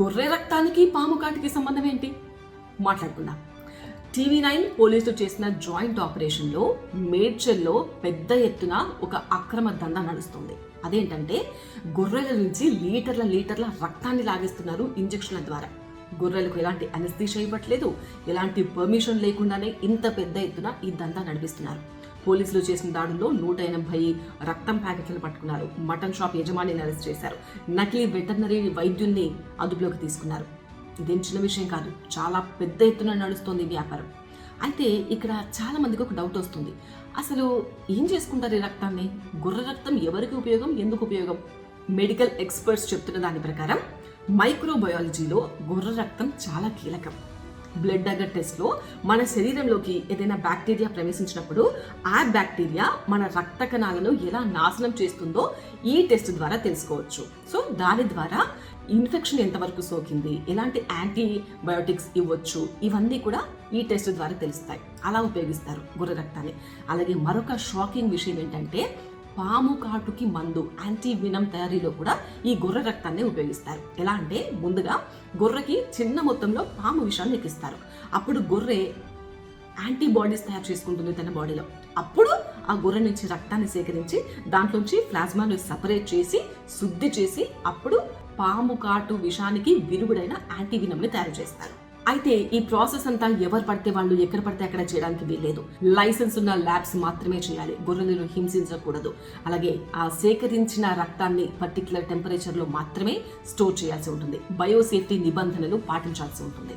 గొర్రె రక్తానికి పాము కాటికి సంబంధం ఏంటి? మాట్లాడుకుందాం. టీవీ నైన్ పోలీసులు చేసిన జాయింట్ ఆపరేషన్లో మేడ్చల్లో పెద్ద ఎత్తున ఒక అక్రమ దందా నడుస్తుంది. అదేంటంటే గొర్రెల నుంచి లీటర్ల లీటర్ల రక్తాన్ని లాగేస్తున్నారు ఇంజక్షన్ల ద్వారా. గొర్రెలకు ఎలాంటి అనస్థిష ఇవ్వట్లేదు ఎలాంటి పర్మిషన్ లేకుండానే ఇంత పెద్ద ఎత్తున ఈ దందా నడిపిస్తున్నారు. పోలీసులు చేసిన దాడుల్లో నూట ఎనభై రక్తం ప్యాకెట్లను పట్టుకున్నారు. మటన్ షాప్ యజమానిని అరెస్ట్ చేశారు. నకిలీ వెటర్నరీ వైద్యుల్ని అదుపులోకి తీసుకున్నారు. ఇదేం చిన్న విషయం కాదు. చాలా పెద్ద ఎత్తున నడుస్తోంది వ్యాపారం. అయితే ఇక్కడ చాలా మందికి ఒక డౌట్ వస్తుంది. అసలు ఏం చేసుకుంటారు ఈ రక్తాన్ని? గుర్ర రక్తం ఎవరికి ఉపయోగం? ఎందుకు ఉపయోగం? మెడికల్ ఎక్స్పర్ట్స్ చెప్తున్న దాని ప్రకారం మైక్రోబయాలజీలో గుర్ర రక్తం చాలా కీలకం. బ్లడ్ అగర్ టెస్ట్లో మన శరీరంలోకి ఏదైనా బ్యాక్టీరియా ప్రవేశించినప్పుడు ఆ బ్యాక్టీరియా మన రక్త కణాలను ఎలా నాశనం చేస్తుందో ఈ టెస్ట్ ద్వారా తెలుసుకోవచ్చు. సో దాని ద్వారా ఇన్ఫెక్షన్ ఎంతవరకు సోకింది ఎలాంటి యాంటీబయోటిక్స్ ఇవ్వచ్చు ఇవన్నీ కూడా ఈ టెస్ట్ ద్వారా తెలుస్తాయి. అలా ఉపయోగిస్తారు గుర్ర రక్తాన్ని. అలాగే మరొక షాకింగ్ విషయం ఏంటంటే పాము కాటుకి మందు యాంటీ వినం తయారీలో కూడా ఈ గొర్రె రక్తాన్ని ఉపయోగిస్తారు. ఎలా అంటే ముందుగా గొర్రెకి చిన్న మొత్తంలో పాము విషాన్ని ఎక్కిస్తారు. అప్పుడు గొర్రె యాంటీబాడీస్ తయారు చేసుకుంటుంది తన బాడీలో. అప్పుడు ఆ గొర్రె నుంచి రక్తాన్ని సేకరించి దాంట్లోంచి ప్లాస్మాను సపరేట్ చేసి శుద్ధి చేసి అప్పుడు పాము కాటు విషానికి విరుగుడైన యాంటీవినమ్ని తయారు చేస్తారు. అయితే ఈ ప్రాసెస్ అంతా ఎవరు పడితే వాళ్ళు ఎక్కడ పడితే అక్కడ చేయడానికి వీల్లేదు. లైసెన్స్ ఉన్న ల్యాబ్స్ మాత్రమే చేయాలి. గొర్రెలను హింసించకూడదు. అలాగే ఆ సేకరించిన రక్తాన్ని పర్టికులర్ టెంపరేచర్లో మాత్రమే స్టోర్ చేయాల్సి ఉంటుంది. బయోసేఫ్టీ నిబంధనలు పాటించాల్సి ఉంటుంది.